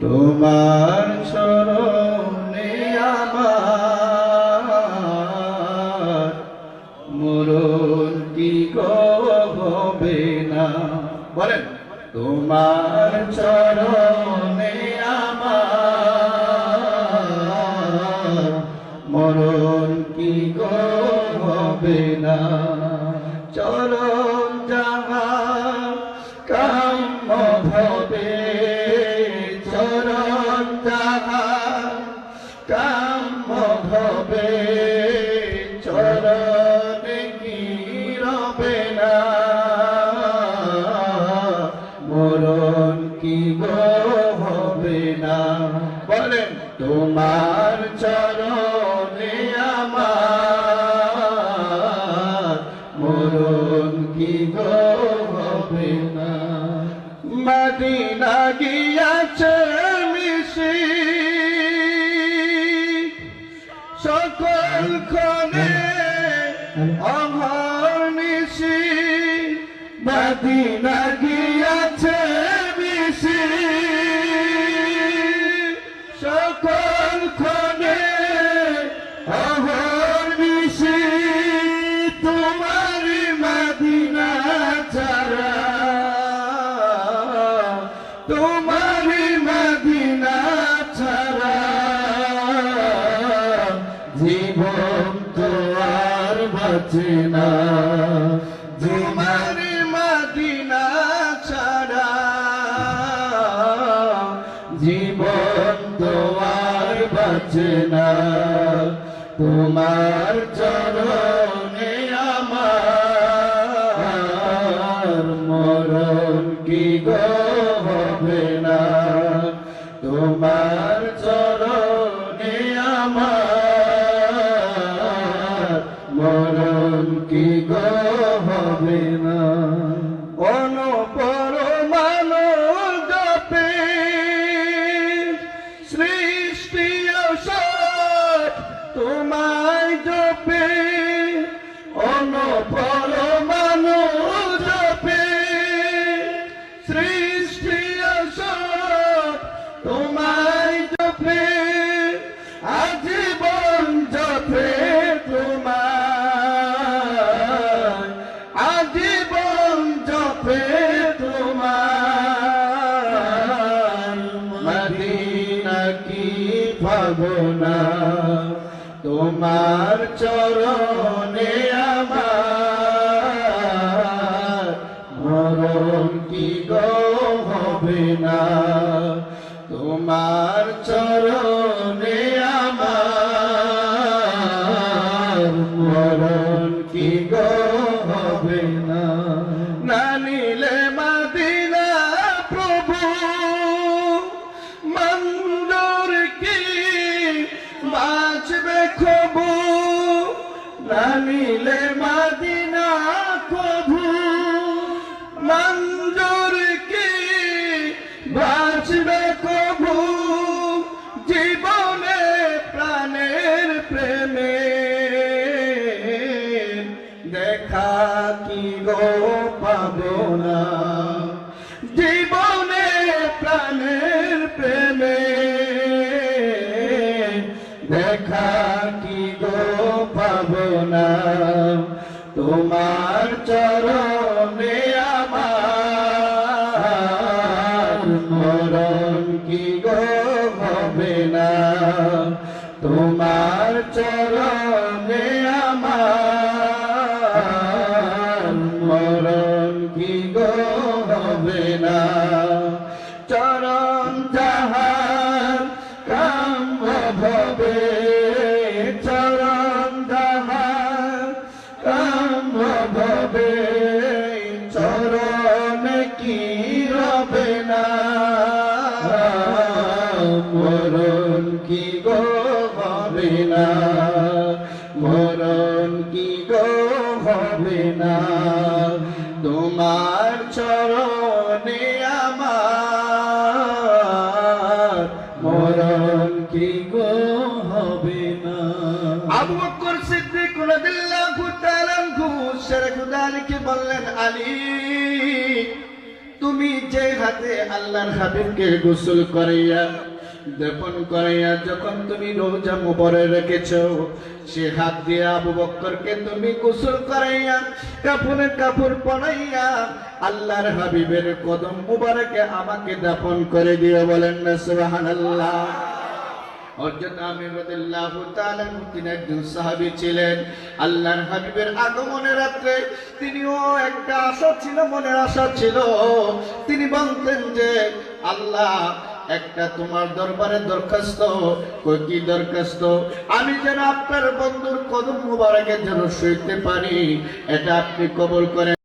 তোমার চরণে আমার মরণ কি হবে না। বলেন। তোমার চরণে আমার মরণ কি হবে না। চরণ মরণ কি হবে না। মদিনা গিয়াছে মিশি। সকল ক্ষণে নিশি মদিনা গিয়াছে তোমার মদিনা ছাড়া জীবন তো আর বাঁচে না। তোমার মদিনা ছাড়া জীবন তো আর বাঁচে না। তোমার চরণে আমার মরণ কি গো? হবে না তোমার চরণে আমার মরণ কি গো হবে না অনপরমাণু জপে, সৃষ্টি তোমায় জপে। ভাবনা তোমার চরণে গো পাবো না জীবনে প্রাণের প্রেমে দেখা কি গো পাবো না তোমার চরণে আমার মরণ কি গো হবে না? তোমার চরণে ভবে চরণ যাহার কাম ভবে, চরণ কি রবে না? মরণ কি গো হবে না? মরণ কি গো হবে না? তোমার বকর সিদ্দিক রাদিয়াল্লাহু তাআলা শের বললেন, আলী, তুমি যে হাতে আল্লাহর হাবিবকে গোসল করাইয়া, দফন করাইয়া যখন তুমি রোজা মুবরে রেখেছ, সে হাত দিয়ে আবু বক্করকে তুমি গোসল করাইয়া, কাপড়ে কাপড় পরাইয়া আল্লাহর হাবিবের কদম মুবারকে আমাকে দাফন করে দিয়ে বলেন না, সুবহানাল্লাহ হযরত আমির রাদিয়াল্লাহু তাআলা তিনি একটা মনের আশা ছিল। তিনি বলতেন যে, আল্লাহ, একটা তোমার দরবারে দরখাস্ত। কি দরখাস্ত? আমি যেন আপনার বন্ধুর কদম মুবারকে যেন সইতে পারি। এটা আপনি কবল করেন।